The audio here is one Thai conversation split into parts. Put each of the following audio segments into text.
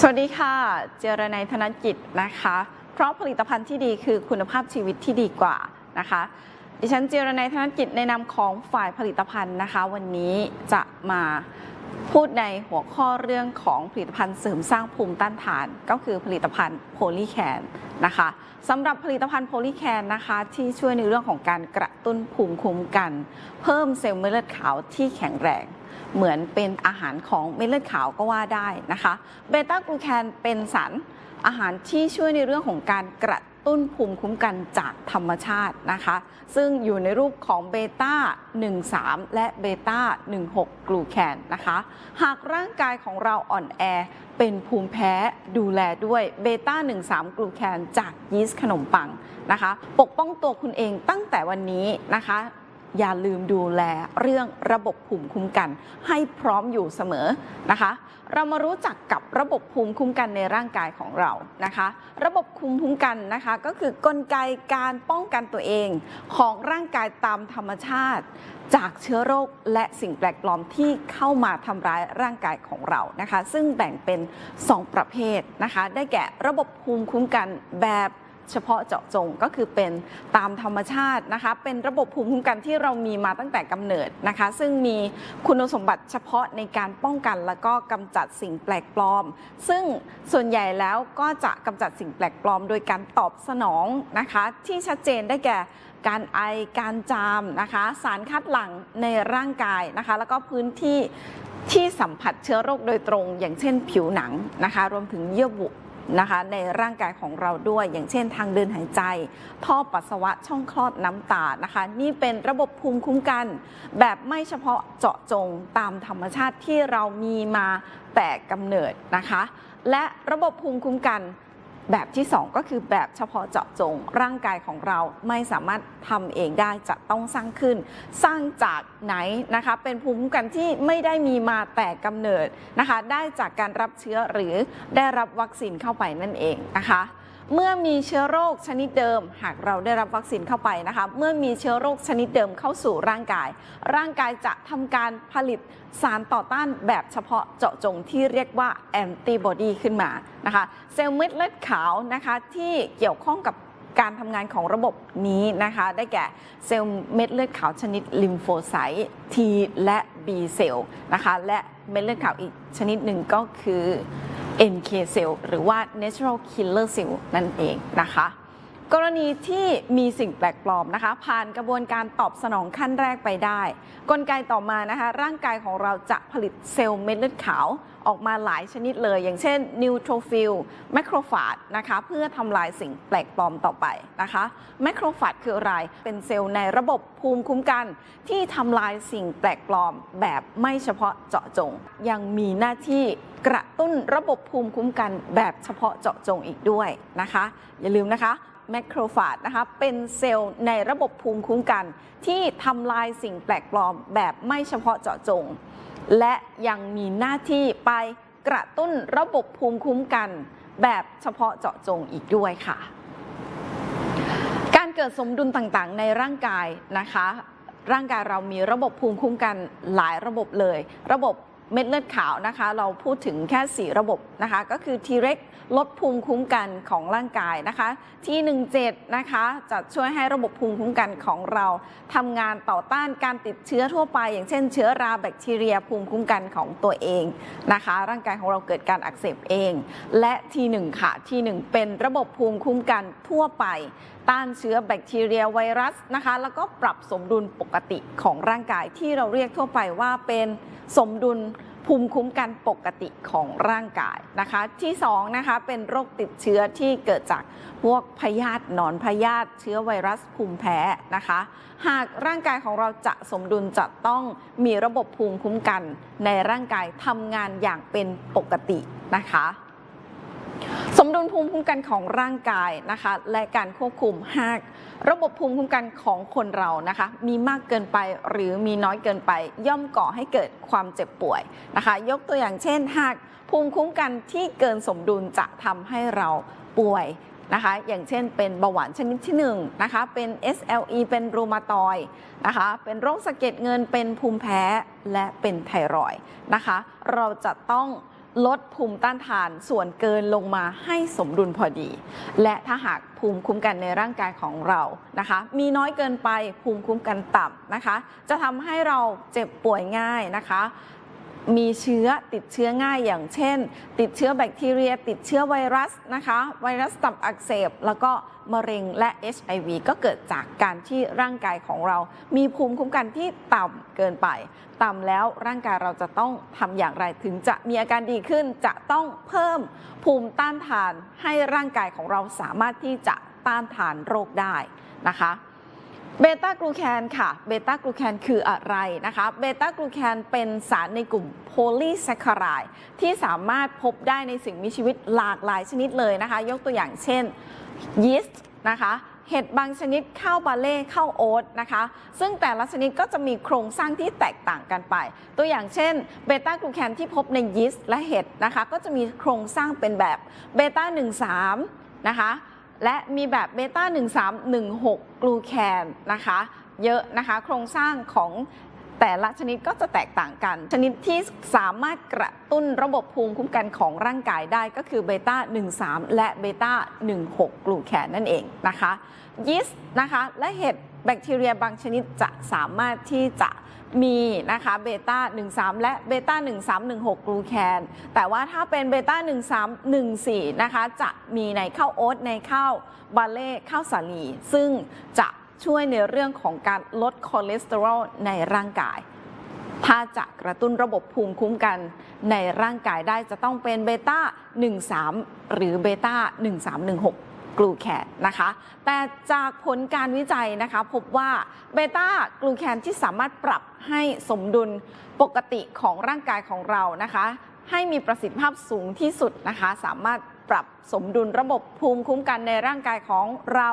สวัสดีค่ะ เจรนายธนกิจนะคะ เพราะผลิตภัณฑ์ที่ดีคือคุณภาพชีวิตที่ดีกว่านะคะ ดิฉันเจรนายธนกิจในนามของฝ่ายผลิตภัณฑ์นะคะ วันนี้จะมา พูดในหัวข้อเรื่องของผลิตภัณฑ์เสริมสร้างภูมิต้านทาน ก็คือผลิตภัณฑ์โพลีแคนนะคะสำหรับผลิตภัณฑ์โพลีแคนนะคะที่ช่วยในเรื่องของการกระตุ้นภูมิคุ้มกัน เพิ่มเซลล์เม็ดเลือดขาวที่แข็งแรง เหมือนเป็นอาหารของเม็ดเลือดขาวก็ว่าได้นะคะเบต้ากลูแคนเป็นสารอาหารที่ช่วยในเรื่องของการกระ ตุ้นภูมิคุ้มกันจากธรรมชาตินะคะ ซึ่งอยู่ในรูปของเบต้า 13 และเบต้า 16 กลูแคนนะคะ หากร่างกายของเราอ่อนแอเป็นภูมิแพ้ดูแลด้วยเบต้า 13 กลูแคนจากยีสต์ขนมปังนะคะ ปกป้องตัวคุณเองตั้งแต่วันนี้นะคะ อย่าลืมดูแลเรื่องระบบภูมิคุ้มกัน ให้พร้อมอยู่เสมอนะคะ เรามารู้จักกับระบบภูมิคุ้มกันในร่างกายของเรานะคะ ระบบภูมิคุ้มกันนะคะ ก็คือกลไกการป้องกันตัวเองของร่างกายตามธรรมชาติ จากเชื้อโรคและสิ่งแปลกปลอมที่เข้ามาทำร้ายร่างกายของเรานะคะ ซึ่งแบ่งเป็น 2 ประเภทนะคะ ได้แก่ระบบภูมิคุ้มกันแบบ เฉพาะเจาะจงก็คือเป็นตามธรรมชาตินะคะ เป็นระบบภูมิคุ้มกันที่เรามีมาตั้งแต่กำเนิดนะคะ ซึ่งมีคุณสมบัติเฉพาะในการป้องกันแล้วก็กำจัดสิ่งแปลกปลอม ซึ่งส่วนใหญ่แล้วก็จะกำจัดสิ่งแปลกปลอม โดยการตอบสนองนะคะ ที่ชัดเจนได้แก่การไอ การจามนะคะ สารคัดหลั่งในร่างกายนะคะ แล้วก็พื้นที่ที่สัมผัสเชื้อโรคโดยตรง อย่างเช่นผิวหนังนะคะ รวมถึงเยื่อบุ นะคะในร่างกายของเราด้วย อย่างเช่นทางเดินหายใจ ท่อปัสสาวะช่องคลอดน้ำตานะคะ นี่เป็นระบบภูมิคุ้มกัน แบบไม่เฉพาะเจาะจงตามธรรมชาติที่เรามีมาแต่กำเนิดนะคะ และระบบภูมิคุ้มกัน แบบที่ 2 ก็คือแบบเฉพาะเจาะจงร่างกายของเราไม่สามารถทำเองได้จะต้องสร้างขึ้น สร้างจากไหนนะคะ เป็นภูมิคุ้มกันที่ไม่ได้มีมาแต่กำเนิดนะคะ ได้จากการรับเชื้อหรือได้รับวัคซีนเข้าไปนั่นเองนะคะ เมื่อมีเชื้อโรคชนิดเดิม หากเราได้รับวัคซีนเข้าไปนะคะ เมื่อมีเชื้อโรคชนิดเดิมเข้าสู่ร่างกาย ร่างกายจะทำการผลิตสารต่อต้านแบบเฉพาะเจาะจงที่เรียกว่าแอนติบอดีขึ้นมานะคะ เซลล์เม็ดเลือดขาวนะคะที่เกี่ยวข้องกับการทำงานของระบบนี้นะคะ ได้แก่เซลล์เม็ดเลือดขาวชนิดลิมโฟไซต์ T และ B เซลล์นะคะ และเม็ดเลือดขาวอีกชนิดหนึ่งก็คือ NK cell หรือว่า natural killer cell นั่นเองนะคะ กรณีที่มีสิ่งแปลกปลอมนะคะ ผ่านกระบวนการตอบสนองขั้นแรกไปได้ กลไกต่อมานะคะ ร่างกายของเราจะผลิตเซลล์เม็ดเลือดขาวออกมาหลายชนิดเลย อย่างเช่นนิวโทรฟิลแมคโครฟาจนะคะเพื่อทำลายสิ่งแปลกปลอมต่อไปนะคะแมคโครฟาจคืออะไร เป็นเซลล์ในระบบภูมิคุ้มกัน ที่ทำลายสิ่งแปลกปลอมแบบไม่เฉพาะเจาะจง ยังมีหน้าที่กระตุ้นระบบภูมิคุ้มกันแบบเฉพาะเจาะจงอีกด้วยนะคะ อย่าลืมนะคะ แมคโครฟาจนะคะเป็นเซลล์ในระบบภูมิคุ้มกัน ที่ทำลายสิ่งแปลกปลอมแบบไม่เฉพาะเจาะจง และยังมีหน้าที่ไปกระตุ้นระบบภูมิคุ้มกัน แบบเฉพาะเจาะจงอีกด้วยค่ะ การเกิดสมดุลต่างๆ ในร่างกายนะคะ ร่างกายเรามีระบบภูมิคุ้มกันหลายระบบเลย ระบบ เม็ดเลือดขาวนะคะ เราพูดถึงแค่ 4 ระบบนะคะ ก็คือ T-REX ลดภูมิคุ้มกันของร่างกายนะคะ T17 นะคะ จะช่วยให้ระบบภูมิคุ้มกันของเราทำงานต่อต้านการติดเชื้อทั่วไป อย่างเช่น เชื้อราแบคทีเรียภูมิคุ้มกันของตัวเองนะคะ ร่างกายของเราเกิดการอักเสบเอง และ T1 ค่ะ T1 เป็นระบบภูมิคุ้มกันทั่วไป ต้านเชื้อแบคทีเรียไวรัสนะคะ แล้วก็ปรับสมดุลปกติของร่างกายที่เราเรียกทั่วไปว่าเป็นสมดุลภูมิคุ้มกันปกติของร่างกายนะคะ ที่2นะคะเป็นโรคติดเชื้อที่เกิดจากพวกพยาธิหนอนพยาธิเชื้อไวรัสภูมิแพ้นะคะ หากร่างกายของเราจะสมดุลจะต้องมีระบบภูมิคุ้มกัน ในร่างกายทำงานอย่างเป็นปกตินะคะ มดุลภูมิคุ้มกันของร่างกายนะคะ และการควบคุมหากระบบภูมิคุ้มกันของคนเรานะคะ มีมากเกินไปหรือมีน้อยเกินไป ย่อมก่อให้เกิดความเจ็บป่วยนะคะ ยกตัวอย่างเช่น หากภูมิคุ้มกันที่เกินสมดุลจะทำให้เราป่วยนะคะ อย่างเช่นเป็นเบาหวานชนิดที่ 1 นะคะ เป็น SLE เป็นรูมาตอยด์นะคะ เป็นโรคสะเก็ดเงิน เป็นภูมิแพ้ และเป็นไทรอยนะคะ เราจะต้อง ลดภูมิต้านทานส่วนเกินลงมาให้สมดุลพอดี และถ้าหากภูมิคุ้มกันในร่างกายของเรานะคะ มีน้อยเกินไปภูมิคุ้มกันต่ำนะคะ จะทำให้เราเจ็บป่วยง่ายนะคะ มีเชื้อติดเชื้อง่ายอย่างเช่น ติดเชื้อแบคทีเรีย ติดเชื้อไวรัสนะคะ ไวรัสตับอักเสบ แล้วก็มะเร็งและ HIV ก็เกิดจากการที่ร่างกายของเรา มีภูมิคุ้มกันที่ต่ำเกินไป ต่ำแล้วร่างกายเราจะต้องทำอย่างไรถึงจะมีอาการดีขึ้น จะต้องเพิ่มภูมิต้านทานให้ร่างกายของเราสามารถที่จะต้านทานโรคได้นะคะ เบต้ากลูแคนค่ะ เบต้ากลูแคนคืออะไรนะคะ เบต้ากลูแคนเป็นสารในกลุ่มโพลีแซคคารายที่สามารถพบได้ในสิ่งมีชีวิตหลากหลายชนิดเลยนะคะ ยกตัวอย่างเช่นยีสต์นะคะเห็ดบางชนิดข้าวบาเล่ข้าวโอ๊ตนะคะ ซึ่งแต่ละชนิดก็จะมีโครงสร้างที่แตกต่างกันไป ตัวอย่างเช่นเบต้ากลูแคนที่พบในยีสต์และเห็ดนะคะ ก็จะมีโครงสร้างเป็นแบบเบต้า 13 นะคะ และมีแบบเบต้า1316 กลูแคนนะคะ เยอะนะคะ โครงสร้างของแต่ละชนิดก็จะแตกต่างกัน ชนิดที่สามารถกระตุ้นระบบภูมิคุ้มกันของร่างกายได้ก็คือเบต้า 13 และเบต้า 16 กลูแคนนั่นเองนะคะยีสต์นะคะ และเห็ดแบคทีเรียบางชนิดจะสามารถที่จะ มีนะคะเบต้า13 และเบต้า1316 กลูแคน แต่ว่าถ้าเป็นเบต้า1314 นะคะ จะมีในข้าวโอ๊ตในข้าวบาเล่ข้าวสาลี ซึ่งจะช่วยในเรื่องของการลดคอเลสเตอรอลในร่างกาย ถ้าจะกระตุ้นระบบภูมิคุ้มกันในร่างกายได้จะต้องเป็นเบต้า13 หรือเบต้า1316กลูแคนนะคะ แต่จากผลการวิจัยนะคะ พบว่าเบต้ากลูแคนที่สามารถปรับ ให้สมดุลปกติของร่างกายของเรานะคะ ให้มีประสิทธิภาพสูงที่สุดนะคะ สามารถปรับสมดุลระบบภูมิคุ้มกันในร่างกายของเรา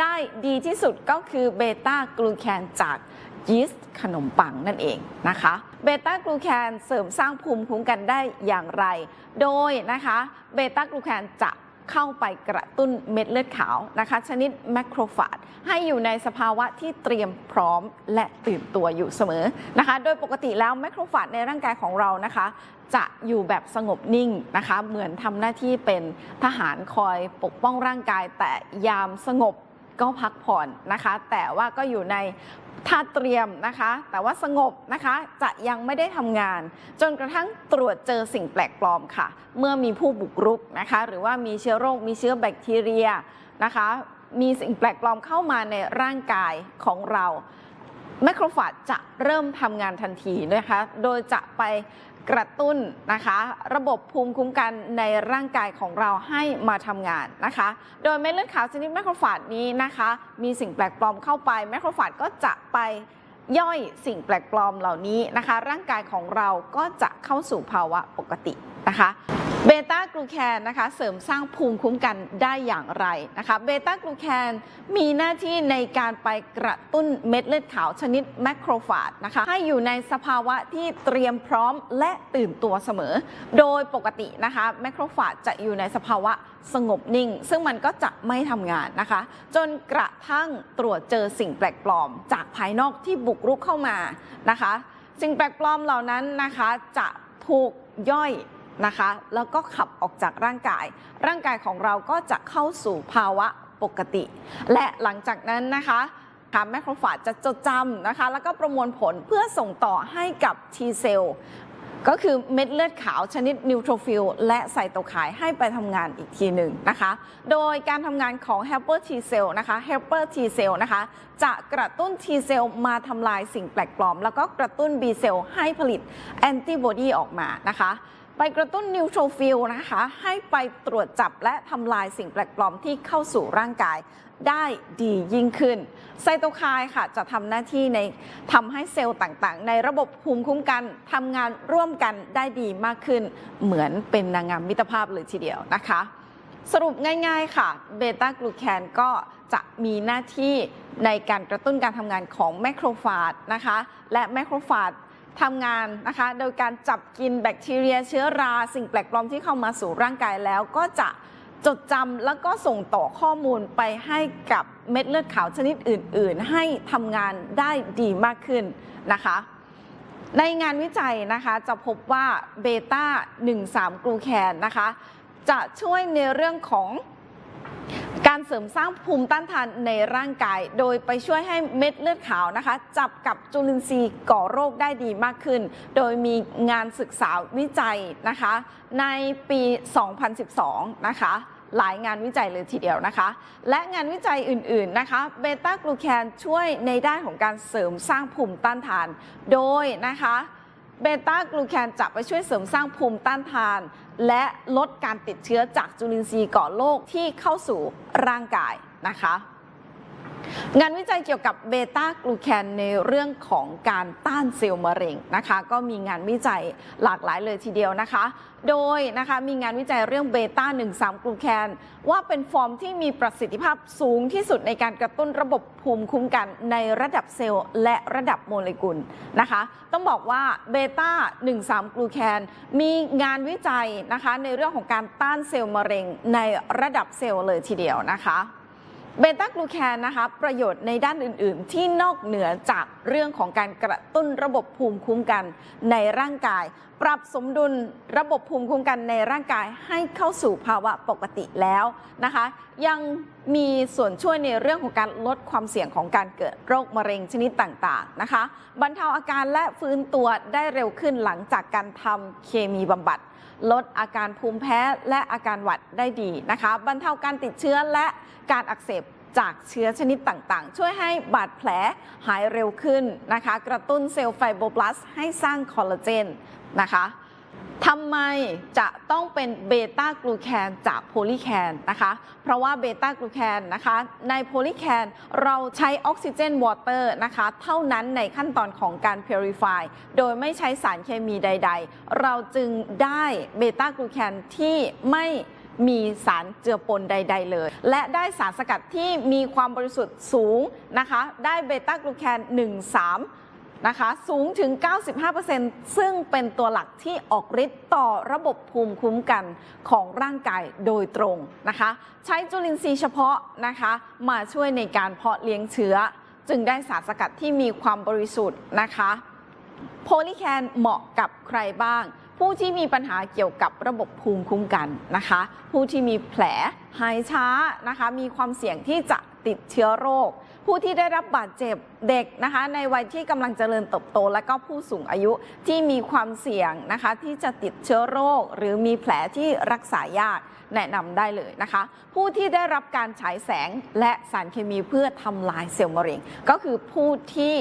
ได้ดีที่สุดก็คือเบต้ากลูแคนจากยีสต์ขนมปังนั่นเองนะคะเบต้ากลูแคนเสริมสร้างภูมิคุ้มกันได้อย่างไร โดยนะคะเบต้ากลูแคนจะ เข้าไปกระตุ้นเม็ดเลือดขาวนะคะ ชนิดแมคโครฟาจให้อยู่ในสภาวะที่เตรียมพร้อมและตื่นตัวอยู่เสมอนะคะ โดยปกติแล้วแมคโครฟาจในร่างกายของเรานะคะ จะอยู่แบบสงบนิ่งนะคะ เหมือนทำหน้าที่เป็นทหารคอยปกป้องร่างกายแต่ยามสงบ ก็พักผ่อนนะคะ แต่ว่าก็อยู่ในท่าเตรียมนะคะ แต่ว่าสงบนะคะ จะยังไม่ได้ทำงาน จนกระทั่งตรวจเจอสิ่งแปลกปลอมค่ะ เมื่อมีผู้บุกรุกนะคะ หรือว่ามีเชื้อโรค มีเชื้อแบคทีเรียนะคะ มีสิ่งแปลกปลอมเข้ามาในร่างกายของเราแมคโครฟาจจะเริ่มทำงานทันทีนะคะ โดยจะไป กระตุ้นนะคะ ระบบภูมิคุ้มกันในร่างกายของเราให้มาทำงานนะคะ โดยเม็ดเลือดขาวชนิดแมคโครฟาจนี้นะคะ มีสิ่งแปลกปลอมเข้าไปแมคโครฟาจก็จะไปย่อยสิ่งแปลกปลอมเหล่านี้นะคะ ร่างกายของเราก็จะเข้าสู่ภาวะปกตินะคะ เบต้ากลูแคนนะคะเสริมสร้างภูมิคุ้มกันได้อย่างไรนะคะเบต้ากลูแคนมีหน้าที่ในการไปกระตุ้นเม็ดเลือดขาวชนิดแมคโครฟาจนะคะให้อยู่ในสภาวะที่เตรียมพร้อมและตื่นตัวเสมอ โดยปกตินะคะแมคโครฟาจจะอยู่ในสภาวะสงบนิ่ง ซึ่งมันก็จะไม่ทำงานนะคะ จนกระทั่งตรวจเจอสิ่งแปลกปลอม จากภายนอกที่บุกรุกเข้ามานะคะ สิ่งแปลกปลอมเหล่านั้นนะคะจะถูกย่อย นะคะ แล้วก็ขับออกจากร่างกาย ร่างกายของเราก็จะเข้าสู่ภาวะปกติ และหลังจากนั้นนะคะค่ะแมคโครฟาจจะจดจำนะคะ แล้วก็ประมวลผลเพื่อส่งต่อให้กับ T เซลล์ก็คือเม็ดเลือดขาวชนิดนิวโทรฟิลและไซโตไคน์ให้ไปทำงานอีกทีหนึ่งนะคะ โดยการทำงานของ helper T cell นะคะ helper T cell นะคะ จะกระตุ้น T cell มาทำลายสิ่งแปลกปลอม แล้วก็กระตุ้น B cell ให้ผลิตแอนติบอดีออกมานะคะ ไปกระตุ้นนิวโทรฟิลนะคะ ให้ไปตรวจจับและทำลายสิ่งแปลกปลอมที่เข้าสู่ร่างกายได้ดียิ่งขึ้น ไซโตไคน์ค่ะจะทำหน้าที่ในทำให้เซลล์ต่างๆ ในระบบภูมิคุ้มกันทำงานร่วมกันได้ดีมากขึ้น เหมือนเป็นนางงามมิตรภาพเลยทีเดียวนะคะ สรุปง่ายๆค่ะเบต้ากลูแคนก็จะมีหน้าที่ในการกระตุ้นการทำงานของแมคโครฟาจนะคะ และแมคโครฟาจ ทำงานนะคะ โดยการจับกินแบคทีเรียเชื้อราสิ่งแปลกปลอมที่เข้ามาสู่ร่างกายแล้วก็จะจดจำแล้วก็ส่งต่อข้อมูลไปให้กับเม็ดเลือดขาวชนิดอื่น ๆ ให้ทำงานได้ดีมากขึ้นนะคะ ในงานวิจัยนะคะจะพบว่าเบต้า 13 กลูแคนนะคะ จะช่วยในเรื่องของ การเสริมสร้างภูมิต้านทานในร่างกาย โดยไปช่วยให้เม็ดเลือดขาวนะคะ จับกับจุลินทรีย์ก่อโรคได้ดีมากขึ้น โดยมีงานศึกษาวิจัยนะคะ ในปี 2012 นะคะหลายงานวิจัยเลยทีเดียวนะคะ และงานวิจัยอื่น ๆ นะคะ เบต้ากลูแคนช่วยในด้านของการเสริมสร้างภูมิต้านทาน โดยนะคะ เบต้ากลูแคนจะไปช่วยเสริมสร้างภูมิต้านทาน และลดการติดเชื้อจากจุลินทรีย์ก่อโรคที่เข้าสู่ร่างกายนะคะ งานวิจัยเกี่ยวกับเบต้ากลูแคนในเรื่องของการต้านเซลล์มะเร็งนะคะ ก็มีงานวิจัยหลากหลายเลยทีเดียวนะคะ โดยนะคะมีงานวิจัยเรื่องเบต้า13กลูแคนว่าเป็นฟอร์มที่มีประสิทธิภาพสูงที่สุดในการกระตุ้นระบบภูมิคุ้มกันในระดับเซลล์และระดับโมเลกุลนะคะ ต้องบอกว่าเบต้า13กลูแคนมีงานวิจัยนะคะในเรื่องของการต้านเซลล์มะเร็งในระดับเซลล์เลยทีเดียวนะคะ เบต้ากลูแคนนะคะประโยชน์ในด้านอื่น ๆ ที่นอกเหนือจากเรื่องของการกระตุ้นระบบภูมิคุ้มกันในร่างกาย ปรับสมดุลระบบภูมิคุ้มกันในร่างกายให้เข้าสู่ภาวะปกติแล้วนะคะ ยังมีส่วนช่วยในเรื่องของการลดความเสี่ยงของการเกิดโรคมะเร็งชนิดต่าง ๆ นะคะ บรรเทาอาการและฟื้นตัวได้เร็วขึ้นหลังจากการทำเคมีบำบัด ลดอาการภูมิแพ้และอาการหวัดได้ดีนะคะบรรเทาการติดเชื้อและการอักเสบจากเชื้อชนิดต่างๆ ช่วยให้บาดแผลหายเร็วขึ้นนะคะ กระตุ้นเซลล์ไฟโบบลาสให้สร้างคอลลาเจนนะคะ ทำไมจะต้องเป็นเบต้ากลูแคนจากโพลีแคนนะคะ เพราะว่าเบต้ากลูแคนนะคะ ในโพลีแคนเราใช้ออกซิเจนวอเตอร์นะคะ เท่านั้นในขั้นตอนของการ Purify โดยไม่ใช้สารเคมีใด ๆ เราจึงได้เบต้ากลูแคนที่ไม่มีสารเจือปนใด ๆ เลย และได้สารสกัดที่มีความบริสุทธิ์สูงนะคะ ได้เบต้ากลูแคน 13 นะคะสูงถึง 95%ซึ่งเป็นตัวหลักที่ออกฤทธิ์ต่อระบบภูมิคุ้มกันของร่างกายโดยตรงนะคะ ใช้จุลินทรีย์เฉพาะนะคะมาช่วยในการเพาะเลี้ยงเชื้อ จึงได้สารสกัดที่มีความบริสุทธิ์นะคะ โพลีแคนเหมาะกับใครบ้าง ผู้ที่มีปัญหาเกี่ยวกับระบบภูมิคุ้มกันนะคะ ผู้ที่มีแผลหายช้านะคะ มีความเสี่ยงที่จะติดเชื้อโรค ผู้ที่ได้รับบาดเจ็บเด็กนะคะ ในวัยที่กำลังเจริญเติบโต และก็ผู้สูงอายุที่มีความเสี่ยงนะคะ ที่จะติดเชื้อโรค หรือมีแผลที่รักษายากแนะนำได้เลยนะคะ ผู้ที่ได้รับการฉายแสงและสารเคมีเพื่อทำลายเซลล์มะเร็ง ก็คือผู้ที่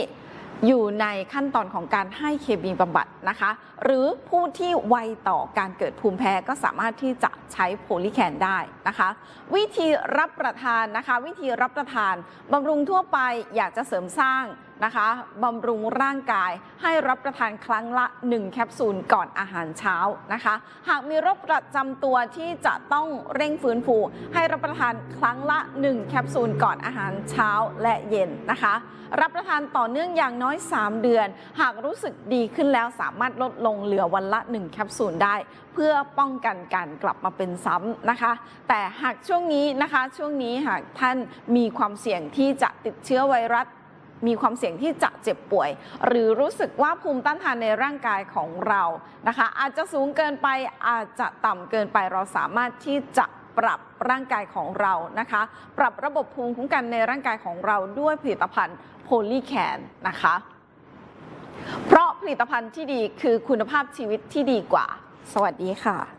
อยู่ในขั้นตอนของการให้เคมีบำบัดนะคะ หรือผู้ที่ไวต่อการเกิดภูมิแพ้ก็สามารถที่จะใช้โพลีแคนได้นะคะ วิธีรับประทานนะคะ วิธีรับประทานบำรุงทั่วไปอยากจะเสริมสร้าง นะคะบำรุงร่างกายให้รับประทานครั้งละ 1 แคปซูลก่อนอาหารเช้านะคะ หากมีโรคประจำตัวที่จะต้องเร่งฟื้นฟู ให้รับประทานครั้งละ 1 แคปซูลก่อนอาหารเช้าและเย็นนะคะ รับประทานต่อเนื่องอย่างน้อย 3 เดือน หากรู้สึกดีขึ้นแล้วสามารถลดลงเหลือวันละ 1 แคปซูลได้ เพื่อป้องกันการกลับมาเป็นซ้ำนะคะ แต่หากช่วงนี้นะคะช่วงนี้หากท่านมีความเสี่ยงที่จะติดเชื้อไวรัส มีความเสี่ยงที่จะเจ็บป่วย หรือรู้สึกว่าภูมิต้านทานในร่างกายของเรานะคะ อาจจะสูงเกินไปอาจจะต่ำเกินไปเราสามารถที่จะปรับร่างกายของเรานะคะ ปรับระบบภูมิคุ้มกันในร่างกายของเราด้วยผลิตภัณฑ์โพลีแคนนะคะ เพราะผลิตภัณฑ์ที่ดีคือคุณภาพชีวิตที่ดีกว่า สวัสดีค่ะ